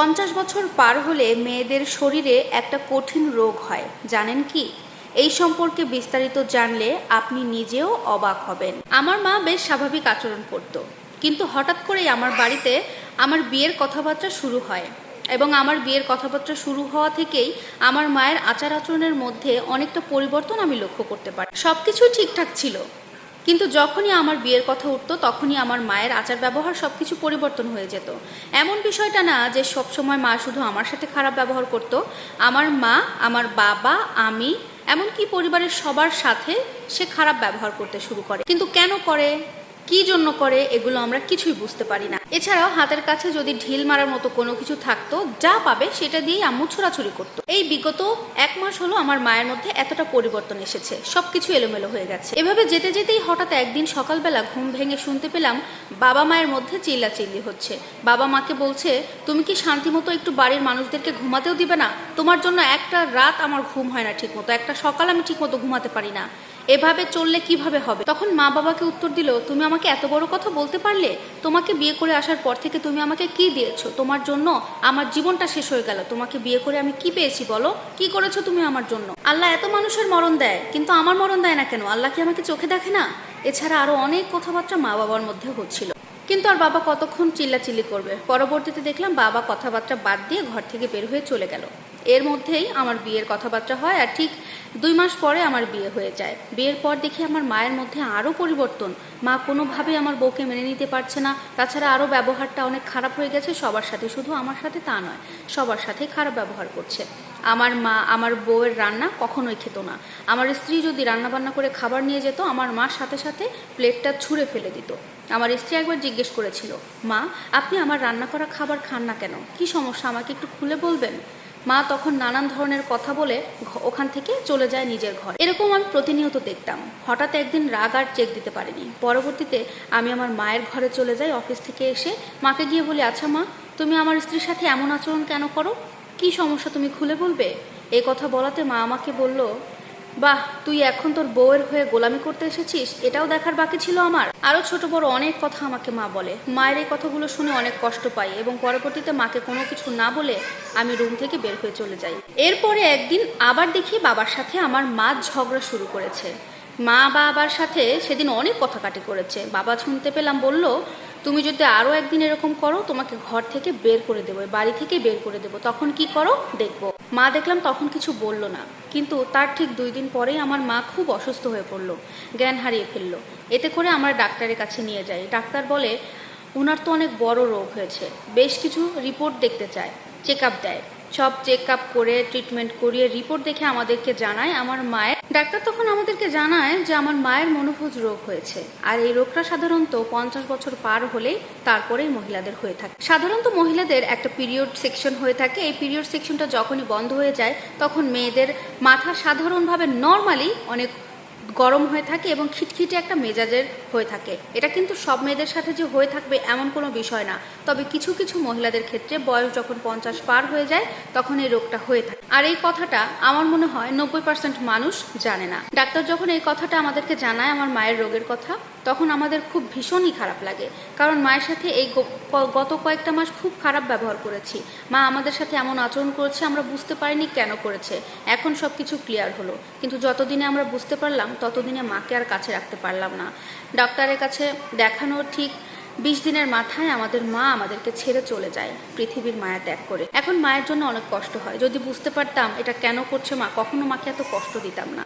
পঞ্চাশ বছর পার হলে মেয়েদের শরীরে একটা কঠিন রোগ হয়, জানেন কি? এই সম্পর্কে বিস্তারিত জানলে আপনি নিজেও অবাক হবেন। আমার মা বেশ স্বাভাবিক আচরণ করত, কিন্তু হঠাৎ করেই আমার বাড়িতে আমার বিয়ের কথাবার্তা শুরু হয় এবং আমার বিয়ের কথাবার্তা শুরু হওয়া থেকেই আমার মায়ের আচার আচরণের মধ্যে অনেকটা পরিবর্তন আমি লক্ষ্য করতে পারি। সব কিছুই ঠিকঠাক ছিল কিন্তু যখনই আমার বিয়ের কথা উঠত, তখনই আমার মায়ের আচার ব্যবহার সব কিছু পরিবর্তন হয়ে যেত। এমন বিষয়টা না যে সবসময় মা শুধু আমার সাথে খারাপ ব্যবহার করত। আমার মা, আমার বাবা, আমি, এমনকি পরিবারের সবার সাথে সে খারাপ ব্যবহার করতে শুরু করে। কিন্তু কেন করে? কি জন্য করে? এগুলো আমরা কিছুই বুঝতে পারি না। এছাড়াও হাতের কাছে যদি ঢিল মারার মতো কোনো কিছু থাকতো, যা পাবে সেটা দিয়েই আম্মু ছোড়াছুরি করতো। এই বিগত এক মাস হলো আমার মায়ের মধ্যে এতটা পরিবর্তন এসেছে, সবকিছু এলোমেলো হয়ে গেছে। এভাবে যেতে যেতেই হঠাৎ একদিন সকালবেলা ঘুম ভেঙে শুনতে পেলাম বাবা মায়ের মধ্যে চিল্লাচিল্লি হচ্ছে। বাবা মাকে বলছে, তুমি কি শান্তিমতো একটু বাড়ির মানুষদেরকে ঘুমাতেও দিবে না? তোমার জন্য একটা রাত আমার ঘুম হয় না ঠিকমতো, একটা সকাল আমি ঠিকমতো ঘুমাতে পারি না। এভাবে চললে কীভাবে হবে? তখন মা বাবাকে উত্তর দিল, তুমি আমাকে এত বড় কথা বলতে পারলে? তোমাকে বিয়ে করে আসার পর থেকে তুমি আমাকে কি দিয়েছ? তোমার জন্য আমার জীবনটা শেষ হয়ে গেল। তোমাকে বিয়ে করে আমি কি পেয়েছি বলো? কি করেছ তুমি আমার জন্য? আল্লাহ এত মানুষের মরণ দেয়, কিন্তু আমার মরণ দেয় না কেন? আল্লাহ কি আমাকে চোখে দেখে না? এছাড়া আরও অনেক কথাবার্তা মা বাবার মধ্যে হচ্ছিল। কিন্তু আর বাবা কতক্ষণ চিল্লাচিল্লি করবে? পরবর্তীতে দেখলাম বাবা কথাবার্তা বাদ দিয়ে ঘর থেকে বের হয়ে চলে গেল। এর মধ্যেই আমার বিয়ের কথাবার্তা হয় আর ঠিক দুই মাস পরে আমার বিয়ে হয়ে যায়। বিয়ের পর দেখি আমার মায়ের মধ্যে আরও পরিবর্তন। মা কোনোভাবেই আমার বউকে মেনে নিতে পারছে না। তাছাড়া আরও ব্যবহারটা অনেক খারাপ হয়ে গেছে। সবার সাথে শুধু আমার সাথে তা নয়, সবার সাথে খারাপ ব্যবহার করছে। আমার মা, আমার বউয়ের রান্না কখনোই খেত না। আমার স্ত্রী যদি রান্না বান্না করে খাবার নিয়ে যেত, আমার মা সাথে সাথে প্লেটটা ছুঁড়ে ফেলে দিত। আমার স্ত্রী একবার জিজ্ঞেস করেছিল, মা, আপনি আমার রান্না করা খাবার খান না কেন? কি সমস্যা? আমাকে একটু খুলে বলবেন? মা তখন নানান ধরনের কথা বলে ওখান থেকে চলে যায় নিজের ঘর। এরকম আমি প্রতিনিয়ত দেখতাম। হঠাৎ একদিন রাগ আর চেক দিতে পারিনি। পরবর্তীতে আমি আমার মায়ের ঘরে চলে যাই অফিস থেকে এসে। মাকে গিয়ে বলি আচ্ছা মা, তুমি আমার স্ত্রীর সাথে এমন আচরণ কেন করো? কি সমস্যা তুমি খুলে বলবে? এই কথা বলাতে মা আমাকে বলল বাহ, তুই এখন তোর বউয়ের হয়ে গোলামি করতে এসেছিস? এটাও দেখার বাকি ছিল আমার। আরও ছোট বড় অনেক কথা আমাকে মা বলে। মায়ের এই কথাগুলো শুনে অনেক কষ্ট পাই এবং পরবর্তীতে মাকে কোনো কিছু না বলে আমি রুম থেকে বের হয়ে চলে যাই। এরপরে একদিন আবার দেখি বাবার সাথে আমার মা ঝগড়া শুরু করেছে। মা বাবার সাথে সেদিন অনেক কথা কাটি করেছে। বাবা শুনতে পেলাম বলল তুমি যদি আরও একদিন এরকম করো, তোমাকে ঘর থেকে বের করে দেবো বাড়ি থেকে বের করে দেবো। তখন কি করো? দেখব। মা দেখলাম তখন কিছু বলল না। কিন্তু তার ঠিক দুই দিন পরেই আমার মা খুব অসুস্থ হয়ে পড়ল, জ্ঞান হারিয়ে ফেলল। এতে করে আমার ডাক্তারের কাছে নিয়ে যাই ডাক্তার বলে ওনার তো অনেক বড় রোগ হয়েছে। বেশ কিছু রিপোর্ট দেখতে চায় চেক আপ দেয়। সব চেক আপ করে, ট্রিটমেন্ট করিয়ে রিপোর্ট দেখে আমাদেরকে জানায়। আমার মায়ের ডাক্তার তখন আমাদেরকে জানায় যে আমার মায়ের মনোভোজ রোগ হয়েছে। আর এই রোগটা সাধারণত পঞ্চাশ বছর পার হলেই তারপরেই মহিলাদের হয়ে থাকে। সাধারণত মহিলাদের একটা পিরিয়ড সেকশন হয়ে থাকে। এই পিরিয়ড সেকশনটা যখনই বন্ধ হয়ে যায়, তখন মেয়েদের মাথা সাধারণভাবে নর্মালি অনেক গরম হয়ে থাকে এবং খিটখিটে একটা মেজাজের হয়ে থাকে। এটা কিন্তু সব মেয়েদের সাথে যে হয়ে থাকবে এমন কোনো বিষয় না। তবে কিছু কিছু মহিলাদের ক্ষেত্রে বয়স যখন পঞ্চাশ পার হয়ে যায়, তখন এই রোগটা হয়ে থাকে। আর এই কথাটা আমার মনে হয় নব্বই পার্সেন্ট মানুষ জানে না। ডাক্তার যখন এই কথাটা আমাদেরকে জানায় আমার মায়ের রোগের কথা, তখন আমাদের খুব ভীষণই খারাপ লাগে। কারণ মায়ের সাথে এই গত কয়েকটা মাস খুব খারাপ ব্যবহার করেছি। মা আমাদের সাথে এমন আচরণ করেছে, আমরা বুঝতে পারিনি কেন করেছে। এখন সব কিছু ক্লিয়ার হলো। কিন্তু যতদিনে আমরা বুঝতে পারলাম ততদিনে মাকে আর কাছে রাখতে পারলাম না। ডাক্তারের কাছে দেখানোর ঠিক বিশ দিনের মাথায় আমাদের মা আমাদেরকে ছেড়ে চলে যায়, পৃথিবীর মায়া ত্যাগ করে। এখন মায়ের জন্য অনেক কষ্ট হয়। যদি বুঝতে পারতাম এটা কেন করছে মা, কখনো মাকে এত কষ্ট দিতাম না।